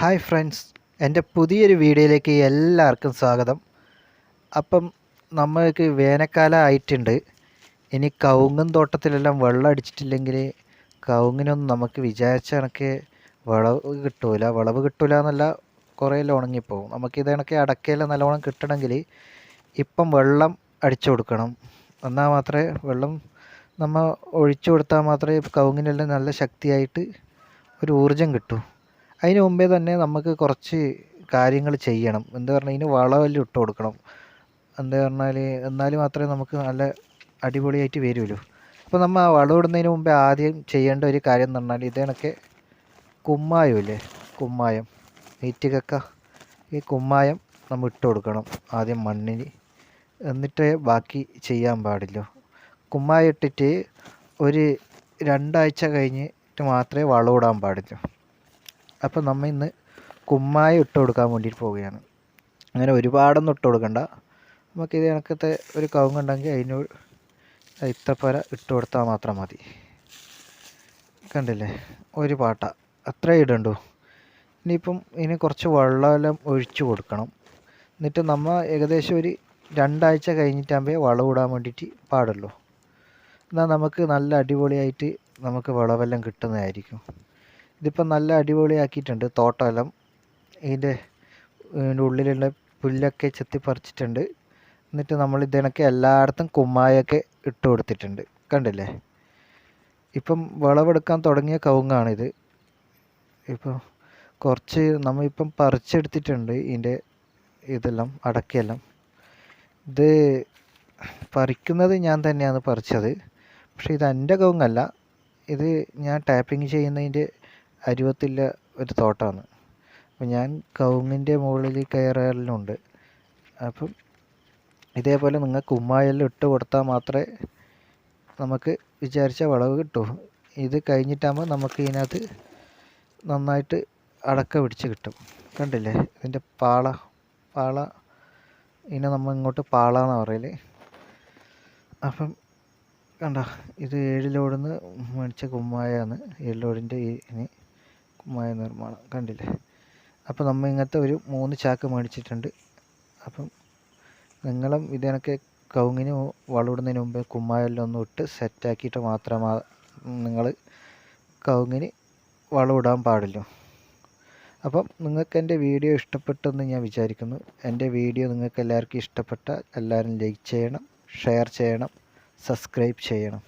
Hi friends എന്റെ പുതിയൊരു വീഡിയോയിലേക്ക് എല്ലാവർക്കും സ്വാഗതം. അപ്പം നമ്മൾക്ക് വേനൽക്കാലം ആയിട്ടുണ്ട് ഇനി കവുങ്ങും തോട്ടത്തിലെല്ലാം വെള്ളം അടിച്ചിട്ടില്ലെങ്കിൽ കവുങ്ങിനൊന്നും നമുക്ക് വിചാരിച്ച കണക്ക് വിളവ് കിട്ടൂല. വിളവ് കിട്ടൂല എന്നല്ല കുറേ ഉണങ്ങിപ്പോവും. നമുക്ക് ഇത് കണക്ക് അടക്കയെല്ലാം നല്ലോണം കിട്ടണമെങ്കിൽ ഇപ്പം വെള്ളം അടിച്ചു കൊടുക്കണം. എന്നാൽ മാത്രമേ വെള്ളം നമ്മൾ ഒഴിച്ചു കൊടുത്താൽ മാത്രമേ കവുങ്ങിനെല്ലാം നല്ല ശക്തിയായിട്ട് ഒരു ഊർജം കിട്ടൂ. അതിന് മുമ്പേ തന്നെ നമുക്ക് കുറച്ച് കാര്യങ്ങൾ ചെയ്യണം. എന്താ പറഞ്ഞാൽ ഇതിന് വളമെല്ലാം ഇട്ട് കൊടുക്കണം. എന്താ പറഞ്ഞാൽ എന്നാൽ മാത്രമേ നമുക്ക് നല്ല അടിപൊളിയായിട്ട് വരുള്ളൂ. അപ്പോൾ നമ്മൾ ആ വളം ഇടുന്നതിന് മുമ്പേ ആദ്യം ചെയ്യേണ്ട ഒരു കാര്യം എന്ന് പറഞ്ഞാൽ ഇതേണൊക്കെ കുമ്മായമില്ലേ കുമ്മായം. നീറ്റുകക്ക ഈ കുമ്മായം നമ്മൾ ഇട്ട് കൊടുക്കണം ആദ്യം മണ്ണിന് എന്നിട്ടേ ബാക്കി ചെയ്യാൻ പാടില്ല. കുമ്മായം ഇട്ടിട്ട് ഒരു രണ്ടാഴ്ച കഴിഞ്ഞിട്ട് മാത്രമേ വളം ഇടാൻ പാടുള്ളൂ അപ്പോൾ നമ്മൾ ഇന്ന് കുമ്മായം ഇട്ട് കൊടുക്കാൻ വേണ്ടിയിട്ട് പോവുകയാണ്. അങ്ങനെ ഒരുപാടൊന്നും ഇട്ട് കൊടുക്കണ്ട. നമുക്ക് ഇത് കണക്കത്തെ ഒരു കവുങ്ങുണ്ടെങ്കിൽ അതിന് ഇത്രപ്പര ഇട്ട് കൊടുത്താൽ മാത്രം മതി. കണ്ടില്ലേ? ഒരു പാട്ട. അത്ര ഇടണ്ടു. ഇനിയിപ്പം ഇനി കുറച്ച് വെള്ളമെല്ലാം ഒഴിച്ചു കൊടുക്കണം. എന്നിട്ട് നമ്മൾ ഏകദേശം ഒരു രണ്ടാഴ്ച കഴിഞ്ഞിട്ടാകുമ്പോൾ വളം ഇടാൻ വേണ്ടിയിട്ട് പാടുള്ളൂ. എന്നാൽ നമുക്ക് നല്ല അടിപൊളിയായിട്ട് നമുക്ക് വിളവെല്ലാം കിട്ടുന്നതായിരിക്കും. ഇതിപ്പോൾ നല്ല അടിപൊളിയാക്കിയിട്ടുണ്ട് തോട്ടമെല്ലാം ഇതിന്റെ ഇതിന്റെ ഉള്ളിലുള്ള പുല്ലൊക്കെ ചെത്തി പറിച്ചിട്ടുണ്ട് എന്നിട്ട് നമ്മൾ ഇതിനൊക്കെ എല്ലായിടത്തും കുമ്മായൊക്കെ ഇട്ട് കൊടുത്തിട്ടുണ്ട്. കണ്ടില്ലേ? ഇപ്പം വിളവെടുക്കാൻ തുടങ്ങിയ കവുങ്ങാണിത്. ഇപ്പോൾ കുറച്ച് നമ്മൾ ഇപ്പം പറിച്ചെടുത്തിട്ടുണ്ട് ഇതിന്റെ ഇതെല്ലാം അടക്കയെല്ലാം. ഇത് പറിക്കുന്നത് ഞാൻ തന്നെയാണ് പറിച്ചത്. പക്ഷേ ഇത് എന്റെ കവുങ്ങല്ല. ഇത് ഞാൻ ടാപ്പിംഗ് ചെയ്യുന്നതിന്റെ അരുവത്തുള്ള ഒരു തോട്ടമാണ് അപ്പം ഞാൻ കവുങ്ങിന്റെ മുകളിൽ കയറലുണ്ട് അപ്പം ഇതേപോലെ നിങ്ങൾ കുമ്മായെല്ലാം ഇട്ട് കൊടുത്താൽ മാത്രമേ നമുക്ക് വിചാരിച്ച വിളവ് കിട്ടൂ. ഇത് കഴിഞ്ഞിട്ടാകുമ്പോൾ നമുക്ക് ഇതിനകത്ത് നന്നായിട്ട് അടക്ക പിടിച്ച് കിട്ടും. കണ്ടില്ലേ? ഇതിന്റെ പാള പാള ഇതിനെ നമ്മൾ ഇങ്ങോട്ട് പാള എന്ന് പറയൽ. അപ്പം കണ്ട? ഇത് ഏഴിലോടുന്ന് മേടിച്ച കുമ്മായാണ് ഏഴിലോടിന്റെ ഇനി കുമ്മായ നിർമ്മാണം കണ്ടില്ലേ? അപ്പോൾ നമ്മൾ ഇങ്ങനത്തെ ഒരു മൂന്ന് ചാക്ക് മേടിച്ചിട്ടുണ്ട്. അപ്പം നിങ്ങളും ഇതിനൊക്കെ കവുങ്ങിന് വളമിടുന്നതിന് മുമ്പേ ഒന്ന് ഇട്ട് സെറ്റാക്കിയിട്ട് മാത്രമാ നിങ്ങൾ കവുങ്ങിന് വളമിടാൻ പാടില്ല. അപ്പം നിങ്ങൾക്ക് എന്റെ വീഡിയോ ഇഷ്ടപ്പെട്ടെന്ന് ഞാൻ വിചാരിക്കുന്നു. എന്റെ വീഡിയോ നിങ്ങൾക്ക് എല്ലാവർക്കും ഇഷ്ടപ്പെട്ട എല്ലാവരും ലൈക്ക് ചെയ്യണം ഷെയർ ചെയ്യണം സബ്സ്ക്രൈബ് ചെയ്യണം.